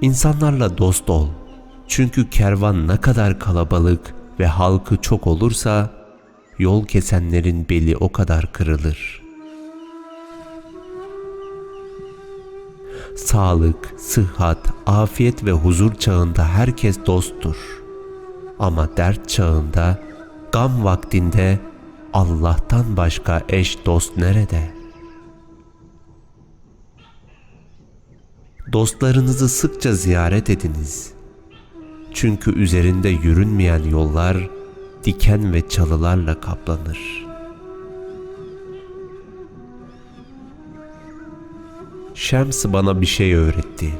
İnsanlarla dost ol. Çünkü kervan ne kadar kalabalık ve halkı çok olursa yol kesenlerin beli o kadar kırılır. Sağlık, sıhhat, afiyet ve huzur çağında herkes dosttur. Ama dert çağında, gam vaktinde Allah'tan başka eş dost nerede? Dostlarınızı sıkça ziyaret ediniz. Çünkü üzerinde yürünmeyen yollar diken ve çalılarla kaplanır. Şems bana bir şey öğretti.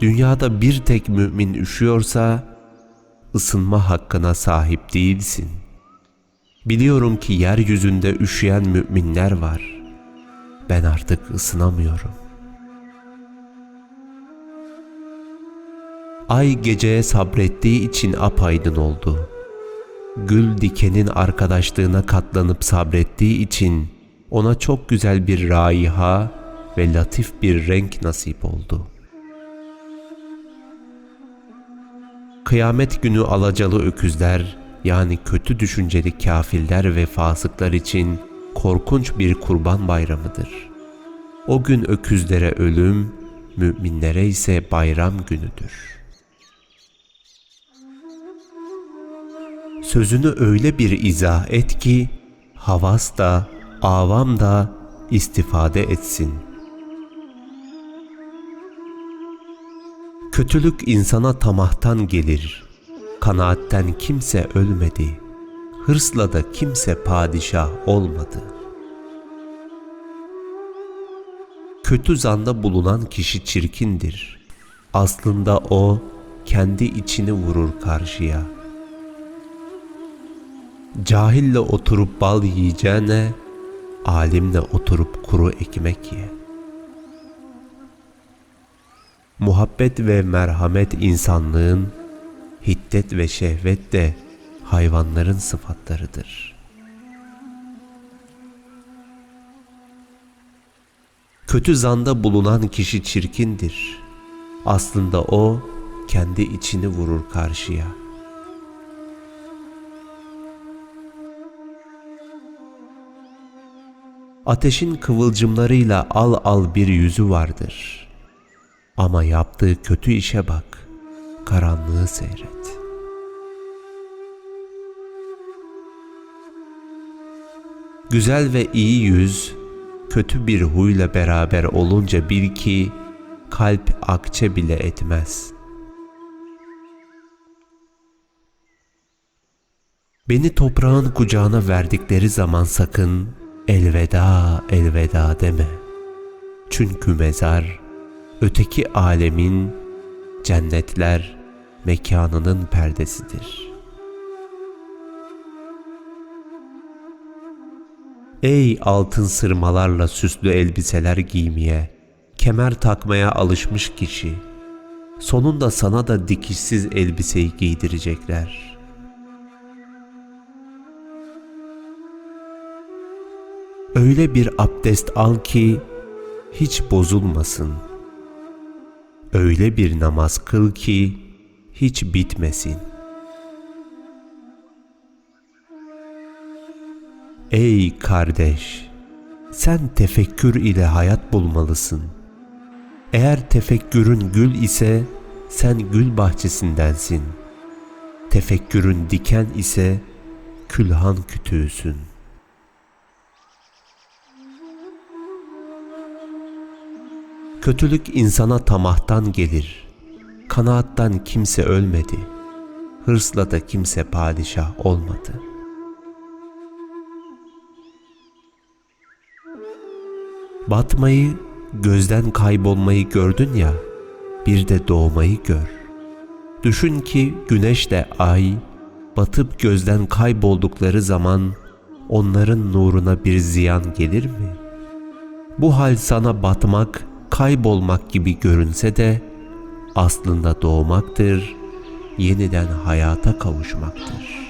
Dünyada bir tek mümin üşüyorsa ısınma hakkına sahip değilsin. Biliyorum ki yeryüzünde üşüyen müminler var. Ben artık ısınamıyorum. Ay geceye sabrettiği için apaydın oldu. Gül dikenin arkadaşlığına katlanıp sabrettiği için ona çok güzel bir raiha ve latif bir renk nasip oldu. Kıyamet günü alacalı öküzler yani kötü düşünceli kafirler ve fasıklar için korkunç bir kurban bayramıdır. O gün öküzlere ölüm, müminlere ise bayram günüdür. Sözünü öyle bir izah et ki havas da, avam da istifade etsin. Kötülük insana tamahtan gelir. Kanaatten kimse ölmedi. Hırsla da kimse padişah olmadı. Kötü zanda bulunan kişi çirkindir. Aslında o kendi içini vurur karşıya. Cahille oturup bal yiyeceğine, alimle oturup kuru ekmek ye. Muhabbet ve merhamet insanlığın, hiddet ve şehvet de hayvanların sıfatlarıdır. Kötü zanda bulunan kişi çirkindir. Aslında o kendi içini vurur karşıya. Ateşin kıvılcımlarıyla al al bir yüzü vardır. Ama yaptığı kötü işe bak, karanlığı seyret. Güzel ve iyi yüz, kötü bir huyla beraber olunca bil ki kalp akçe bile etmez. Beni toprağın kucağına verdikleri zaman sakın elveda elveda deme. Çünkü mezar öteki alemin cennetler mekanının perdesidir. Ey altın sırmalarla süslü elbiseler giymeye, kemer takmaya alışmış kişi, sonunda sana da dikişsiz elbiseyi giydirecekler. Öyle bir abdest al ki hiç bozulmasın. Öyle bir namaz kıl ki hiç bitmesin. Ey kardeş! Sen tefekkür ile hayat bulmalısın. Eğer tefekkürün gül ise sen gül bahçesindensin. Tefekkürün diken ise külhan kütüğüsün. Kötülük insana tamahtan gelir. Kanaattan kimse ölmedi. Hırsla da kimse padişah olmadı. Batmayı, gözden kaybolmayı gördün ya, bir de doğmayı gör. Düşün ki güneşle ay, batıp gözden kayboldukları zaman onların nuruna bir ziyan gelir mi? Bu hal sana batmak, kaybolmak gibi görünse de aslında doğmaktır, yeniden hayata kavuşmaktır.